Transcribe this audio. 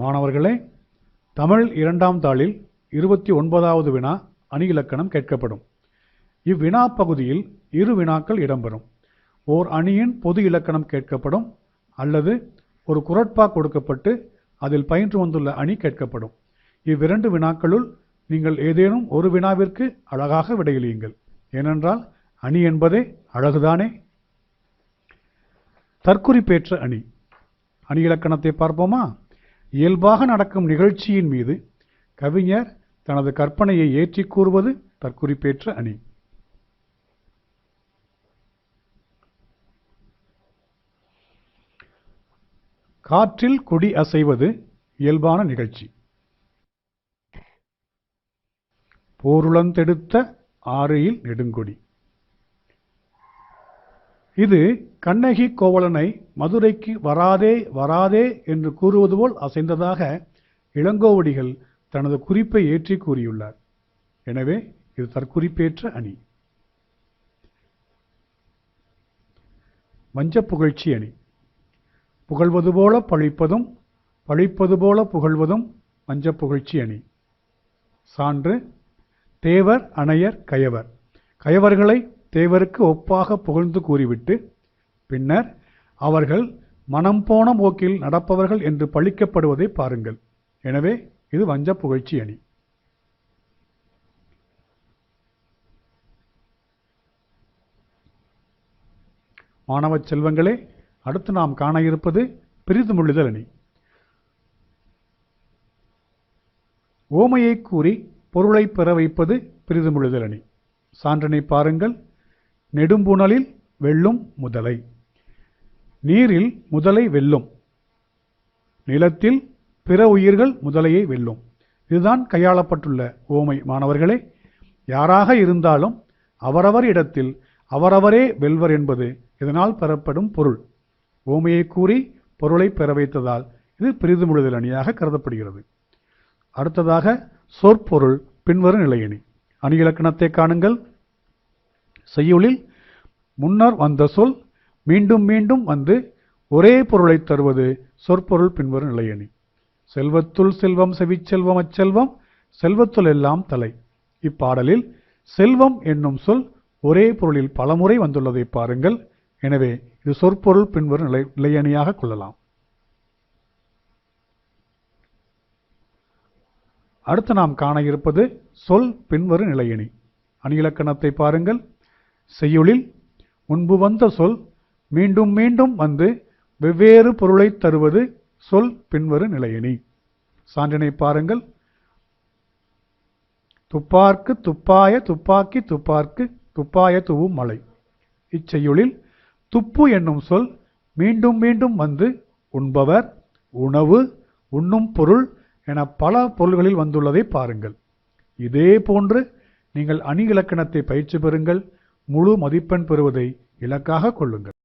மாணவர்களே தமிழ் இரண்டாம் தாளில் இருபத்தி ஒன்பதாவது வினா அணி இலக்கணம் கேட்கப்படும். இவ்வினா பகுதியில் இரு வினாக்கள் இடம்பெறும். ஓர் அணியின் பொது இலக்கணம் கேட்கப்படும் அல்லது ஒரு குரட்பா கொடுக்கப்பட்டு அதில் பயின்று வந்துள்ள அணி கேட்கப்படும். இவ்விரண்டு வினாக்களுள் நீங்கள் ஏதேனும் ஒரு வினாவிற்கு அழகாக விடையிலியுங்கள் ஏனென்றால் அணி என்பதே அழகுதானே? தற்குறிப்பேற்ற அணி. அணி இலக்கணத்தை பார்ப்போமா? இயல்பாக நடக்கும் நிகழ்ச்சியின் மீது கவிஞர் தனது கற்பனையை ஏற்றி கூறுவது தற்குறிப்பேற்ற அணி. காற்றில் கொடி அசைவது இயல்பான நிகழ்ச்சி. போருளந்தெடுத்த ஆறையில் நெடுங்கொடி. இது கண்ணகி கோவலனை மதுரைக்கு வராதே வராதே என்று கூறுவது போல் அசைந்ததாக இளங்கோவடிகள் தனது குறிப்பை ஏற்றி கூறியுள்ளார். எனவே இது தற்குறிப்பேற்ற அணி. வஞ்சப் புகழ்ச்சி அணி. புகழ்வது போல பழிப்பதும் பழிப்பது போல புகழ்வதும் மஞ்ச புகழ்ச்சி அணி. சான்று தேவர் அணையர் கயவர். கயவர்களை தேவருக்கு ஒப்பாக புகழ்ந்து கூறிவிட்டு பின்னர் அவர்கள் மனம் போன போக்கில் நடப்பவர்கள் என்று பழிக்கப்படுவதை பாருங்கள். எனவே இது வஞ்ச புகழ்ச்சி அணி. மாணவ செல்வங்களே அடுத்து நாம் காண இருப்பது பிரிது அணி. ஓமையை கூறி பொருளை பெற வைப்பது பிரிது மொழிதல் அணி. சான்றனை பாருங்கள். நெடும்புணலில் வெல்லும் முதலை. நீரில் முதலை வெல்லும். நிலத்தில் பிற உயிர்கள் முதலையை வெல்லும். இதுதான் கையாளப்பட்டுள்ள ஓமை. மாணவர்களே யாராக இருந்தாலும் அவரவர் இடத்தில் அவரவரே வெல்வர் என்பது இதனால் பெறப்படும் பொருள். ஓமையை கூறி பொருளை பெற வைத்ததால் இது பிரிதுமுழுதல் அணியாக கருதப்படுகிறது. அடுத்ததாக சொற்பொருள் பின்வரும் நிலையணி. அணி இலக்கணத்தை காணுங்கள். செய்யுளில் முன்னர் வந்த சொல் மீண்டும் மீண்டும் வந்து ஒரே பொருளை தருவது சொற்பொருள் பின்வரும் நிலையணி. செல்வத்துள் செல்வம் செவிச்செல்வம் அச்செல்வம் செல்வத்துள் எல்லாம் தலை. இப்பாடலில் செல்வம் என்னும் சொல் ஒரே பொருளில் பலமுறை வந்துள்ளதை பாருங்கள். எனவே இது சொற்பொருள் பின்வரும் நிலை நிலையணியாக கொள்ளலாம். அடுத்து நாம் காண இருப்பது சொல் பின்வரும் நிலையணி. அணியிலக்கணத்தை பாருங்கள். செய்யுளில் முன்பு வந்த சொல் மீண்டும் மீண்டும் வந்து வெவ்வேறு பொருளை தருவது சொல் பின்வரு நிலையணி. சான்றினை பாருங்கள். துப்பார்க்கு துப்பாய துப்பாக்கி துப்பார்க்கு துப்பாய துவும் மலை. இச்செய்யுளில் துப்பு என்னும் சொல் மீண்டும் மீண்டும் வந்து உண்பவர் உணவு உண்ணும் பொருள் என பல பொருள்களில் வந்துள்ளதை பாருங்கள். இதே போன்று நீங்கள் அணி இலக்கணத்தை பயிற்சி பெறுங்கள். முழு மதிப்பெண் பெறுவதை இலக்காக கொள்ளுங்கள்.